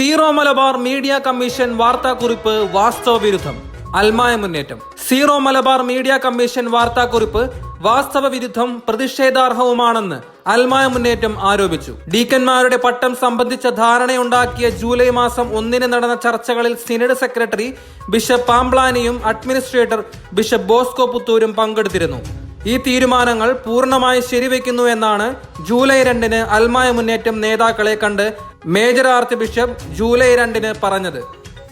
Zero Malabar media commission വാർത്താക്കുറിപ്പ് വാസ്തവ വിരുദ്ധം അൽമായ മുന്നേറ്റം. സീറോ മലബാർ മീഡിയ കമ്മീഷൻ വാർത്താക്കുറിപ്പ് വാസ്തവ വിരുദ്ധം പ്രതിഷേധാർഹവുമാണെന്ന് അൽമായ മുന്നേറ്റം ആരോപിച്ചു. ഡീക്കന്മാരുടെ പട്ടം സംബന്ധിച്ച ധാരണയുണ്ടാക്കിയ ജൂലൈ മാസം ഒന്നിന് നടന്ന ചർച്ചകളിൽ സിനഡ് സെക്രട്ടറി ബിഷപ്പ് പാംപ്ലാനിയും അഡ്മിനിസ്ട്രേറ്റർ ബിഷപ്പ് ബോസ്കോ പുത്തൂരും പങ്കെടുത്തിരുന്നു. ഈ തീരുമാനങ്ങൾ പൂർണമായി ശരിവെക്കുന്നു എന്നാണ് ജൂലൈ രണ്ടിന് അൽമായ മുന്നേറ്റം നേതാക്കളെ കണ്ട് മേജർ ആർച്ച് ബിഷപ്പ് ജൂലൈ രണ്ടിന് പറഞ്ഞത്.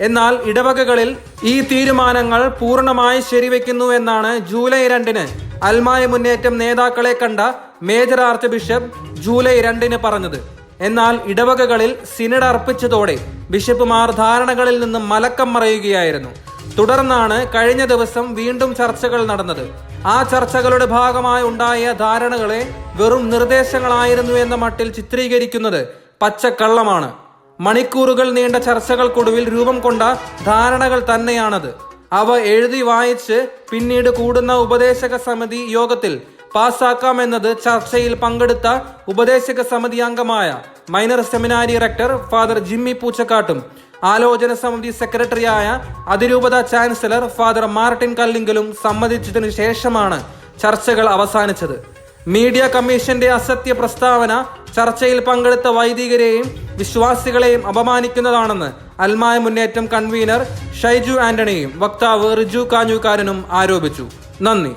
എന്നാൽ ഇടവകകളിൽ ഈ തീരുമാനങ്ങൾ പൂർണമായി ശരിവെക്കുന്നു എന്നാണ് ജൂലൈ രണ്ടിന് അൽമായ മുന്നേറ്റം നേതാക്കളെ കണ്ട മേജർ ആർച്ച് ബിഷപ്പ് ജൂലൈ രണ്ടിന് പറഞ്ഞത്. എന്നാൽ ഇടവകകളിൽ സിനഡ് അർപ്പിച്ചതോടെ ബിഷപ്പുമാർ ധാരണകളിൽ നിന്നും മലക്കം മറയുകയായിരുന്നു. തുടർന്നാണ് കഴിഞ്ഞ ദിവസം വീണ്ടും ചർച്ചകൾ നടന്നത്. ആ ചർച്ചകളുടെ ഭാഗമായി ഉണ്ടായ ധാരണകളെ വെറും നിർദ്ദേശങ്ങളായിരുന്നു എന്ന മട്ടിൽ ചിത്രീകരിക്കുന്നത് പച്ചക്കള്ളമാണ്. മണിക്കൂറുകൾ നീണ്ട ചർച്ചകൾക്കൊടുവിൽ രൂപം കൊണ്ട ധാരണകൾ തന്നെയാണത്. അവ എഴുതി വായിച്ച് പിന്നീട് കൂടുന്ന ഉപദേശക സമിതി യോഗത്തിൽ പാസ്സാക്കാമെന്നത് ചർച്ചയിൽ പങ്കെടുത്ത ഉപദേശക സമിതി അംഗമായ minor seminary rector father Jimmy പൂച്ചക്കാട്ടും ആലോചന സമിതി സെക്രട്ടറിയായ അതിരൂപത ചാൻസലർ ഫാദർ മാർട്ടിൻ കല്ലിങ്കലും സമ്മതിച്ചതിനു ശേഷമാണ് ചർച്ചകൾ അവസാനിച്ചത്. മീഡിയ കമ്മീഷന്റെ അസത്യ പ്രസ്താവന ചർച്ചയിൽ പങ്കെടുത്ത വൈദികരെയും വിശ്വാസികളെയും അപമാനിക്കുന്നതാണെന്ന് അൽമായ മുന്നേറ്റം കൺവീനർ ഷൈജു ആന്റണിയും വക്താവ് റിജു കാഞ്ഞുകാരനും ആരോപിച്ചു. നന്ദി.